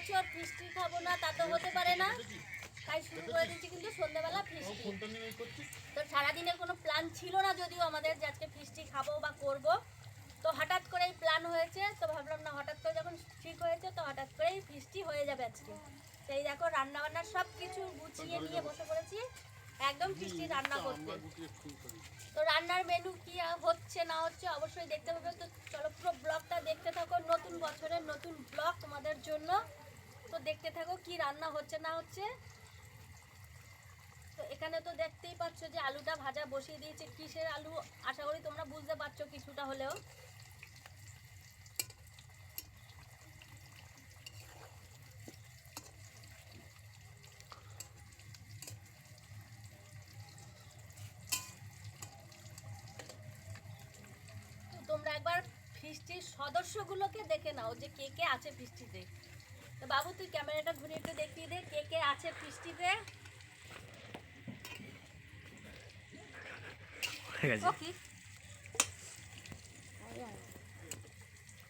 বছর ফিস্টি খাব না তা তো হতে পারে না। তাই শুরু করে দিচ্ছি কিন্তু সন্ধ্যেবেলা ফিস্টি তো সারাদিনের কোনো প্ল্যান ছিল না যদিও আমাদের যে আজকে ফিস্টি খাব বা করব। তো হঠাৎ করেই প্ল্যান হয়েছে তো ভাবলাম না হঠাৎ করে যখন ঠিক হয়েছে তো হঠাৎ করেই ফিস্টি হয়ে যাবে আজকে। সেই দেখো রান্না বান্না সব কিছু গুছিয়ে নিয়ে বসে পড়েছি। একদম ফিস্টি রান্না করতে। তো রান্নার মেনু কি হচ্ছে না হচ্ছে অবশ্যই দেখতে হবে। তো চলো পুরো ব্লগটা দেখতে থাকো। নতুন বছরের নতুন ব্লগ তোমাদের জন্য। তো দেখতে থাকো কি রান্না হচ্ছে না হচ্ছে। তো এখানে তো দেখতেই পাচ্ছ যে আলুটা ভাজা বসিয়ে দিয়েছে। কিসের আলু? আশা করি তোমরা বুঝতে পারছ কিছুটা হলেও। তোমরা একবার ফিস্টির সদস্যগুলোকে দেখে নাও যে কে কে আছে ফিস্টিতে তো বাবু তুই ক্যামেরাটা ঘুরে একটু দেখিয়ে দে কে কে আছে ফিস্টিতে।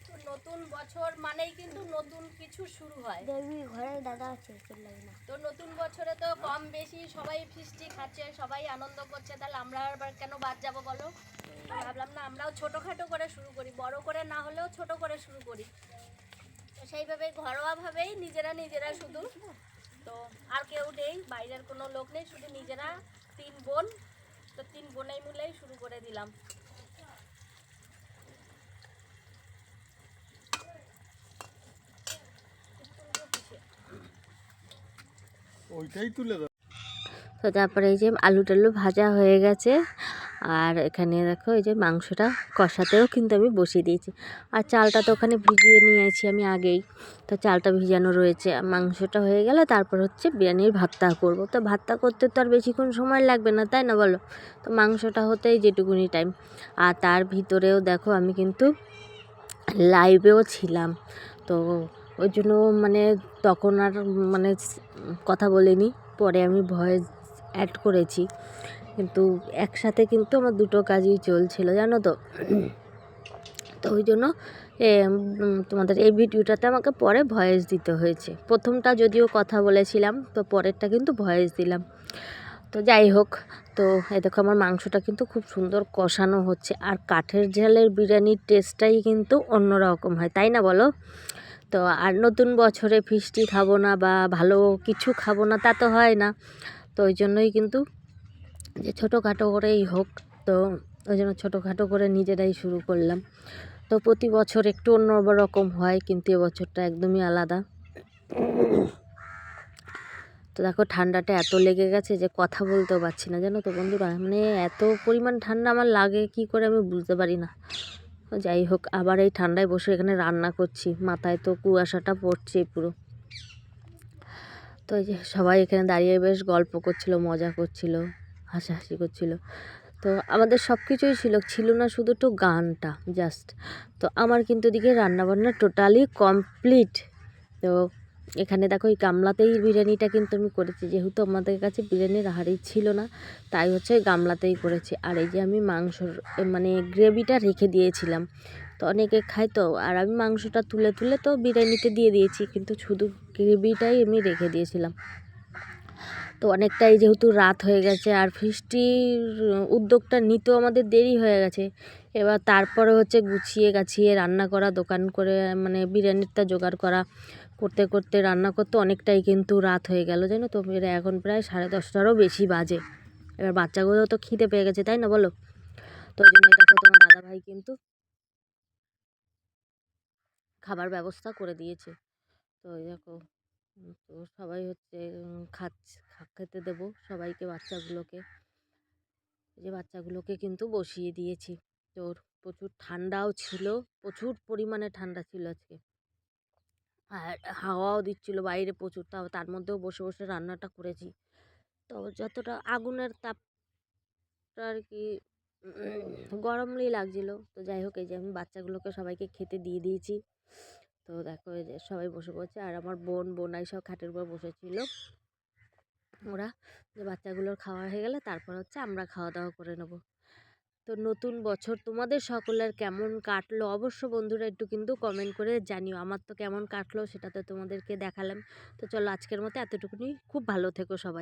তো নতুন বছর মানেই কিন্তু নতুন কিছু শুরু হয়। দেবী ঘরে দাদা আছে না। তো নতুন বছরে তো কম বেশি সবাই ফিস্টি খাচ্ছে সবাই আনন্দ করছে তাহলে আমরা আবার কেন বাদ যাব বলো? ভাবলাম না আমরাও ছোটোখাটো করে শুরু করি বড় করে না হলেও ছোট করে শুরু করি। সেইভাবে ঘরোয়াভাবেই নিজেরা নিজেরা শুধু। তো আর কেউ নেই বাইরের কোনো লোক নেই শুধু নিজেরা তিন বোন। তো তিন বোনেই মিলেই শুরু করে দিলাম। ওইটাই তুলে তো তারপরে এই যে আলু টালু ভাজা হয়ে গেছে। আর এখানে দেখো এই যে মাংসটা কষাতেও কিন্তু আমি বসিয়ে দিয়েছি। আর চালটা তো ওখানে ভিজিয়ে নিয়েছি আমি আগেই। তো চালটা ভিজানো রয়েছে। মাংসটা হয়ে গেলে তারপর হচ্ছে বিরিয়ানির ভাতটা করব। তো ভাতটা করতে তো আর বেশিক্ষণ সময় লাগবে না, তাই না বলো? তো মাংসটা হতেই যেটুকুনি টাইম আর তার ভিতরেও দেখো আমি কিন্তু লাইভেও ছিলাম। তো ওই জন্য মানে তখন আর মানে কথা বলিনি। পরে আমি ভয়েস অ্যাড করেছি। কিন্তু একসাথে কিন্তু আমার দুটো কাজই চলছিল, জানো তো? তো ওই জন্য তোমাদের এই ভিডিওটাতে আমাকে পরে ভয়েস দিতে হয়েছে। প্রথমটা যদিও কথা বলেছিলাম, তো পরেরটা কিন্তু ভয়েস দিলাম। তো যাই হোক, তো এ দেখো আমার মাংসটা কিন্তু খুব সুন্দর কষানো হচ্ছে, আর কাঠের ঝালের বিরিয়ানির টেস্টটাই কিন্তু অন্যরকম হয়, তাই না বলো? তো আর নতুন বছরে ফিস্টি খাব না বা ভালো কিছু খাব না তা তো হয় না, তো ওই জন্যই কিন্তু যে ছোটোখাটো করেই হোক, তো ওই জন্য ছোটোখাটো করে নিজেরাই শুরু করলাম। তো প্রতি বছর একটু অন্য রকম হয়, কিন্তু এবছরটা একদমই আলাদা। তো দেখো ঠান্ডাটা এত লেগে গেছে যে কথা বলতেও পারছি না, জানো তো বন্ধুরা? মানে এত পরিমাণ ঠান্ডা আমার লাগে, কি করে আমি বুঝতে পারি না। যাই হোক, আবার এই ঠান্ডায় বসে এখানে রান্না করছি, মাথায় তো কুয়াশাটা পড়ছে পুরো। তো এই যে সবাই এখানে দাঁড়িয়ে বেশ গল্প করছিল, মজা করছিল। হাসাহাসি করছিল। তো আমাদের সব কিছুই ছিল ছিল না শুধু একটু গানটা জাস্ট তো আমার কিন্তু এদিকে রান্নাবান্না টোটালি কমপ্লিট তো এখানে দেখো এই গামলাতেই বিরিয়ানিটা কিন্তু আমি করেছি, যেহেতু আমাদের কাছে বিরিয়ানির হাঁড়ি ছিল না, তাই হচ্ছে গামলাতেই করেছি। আর এই যে আমি মাংসর মানে গ্রেভিটা রেখে দিয়েছিলাম। তো অনেকে খায় তো, আর আমি মাংসটা তুলে তুলে তো বিরিয়ানিতে দিয়ে দিয়েছি, কিন্তু শুধু গ্রেভিটাই আমি রেখে দিয়েছিলাম। তো অনেকটাই যেহেতু রাত হয়ে গেছে আর ফিস্টির উদ্যোগটা নিতেও আমাদের দেরি হয়ে গেছে। এবার তারপরে হচ্ছে গুছিয়ে গাছিয়ে রান্না করা, দোকান করে মানে বিরিয়ানিটা জোগাড় করা, করতে করতে রান্না করতে অনেকটাই কিন্তু রাত হয়ে গেল, জানো তো? এর এখন প্রায় সাড়ে দশটারও বেশি বাজে। এবার বাচ্চাগুলো তো খিদে পেয়ে গেছে, তাই না বলো? তো জন্য দেখো তোমার দাদাভাই কিন্তু খাবার ব্যবস্থা করে দিয়েছে। তো দেখো, তো সবাই হচ্ছে খাচ্ছে। খা- খেতে দেবো সবাইকে, বাচ্চাগুলোকে। যে বাচ্চাগুলোকে কিন্তু বসিয়ে দিয়েছি। তোর প্রচুর ঠান্ডাও ছিল, প্রচুর পরিমাণে ঠান্ডা ছিল আজকে। আর হাওয়াও দিচ্ছিল, বাইরে প্রচুর, তাও তার মধ্যেও বসে বসে রান্নাটা করেছি। তো যতটা আগুনের তাপটা আর কি গরমই লাগছিল। তো যাই হোক, এই যে আমি বাচ্চাগুলোকে সবাইকে খেতে দিয়ে দিয়েছি। তো দেখো যে সবাই বসে পড়ছে, আর আমার বোন, বোনাই সব খাটের উপর বসেছিল। ওরা যে বাচ্চাগুলোর খাওয়া হয়ে গেলে তারপর হচ্ছে আমরা খাওয়া দাওয়া করে নেব। তো নতুন বছর তোমাদের সকলের কেমন কাটলো? অবশ্য বন্ধুরা একটু কিন্তু কমেন্ট করে জানিও। আমার তো কেমন কাটলো সেটা তো তোমাদেরকে দেখালাম। তো চলো আজকের মতো এতটুকুনি। খুব ভালো থেকো সবাই।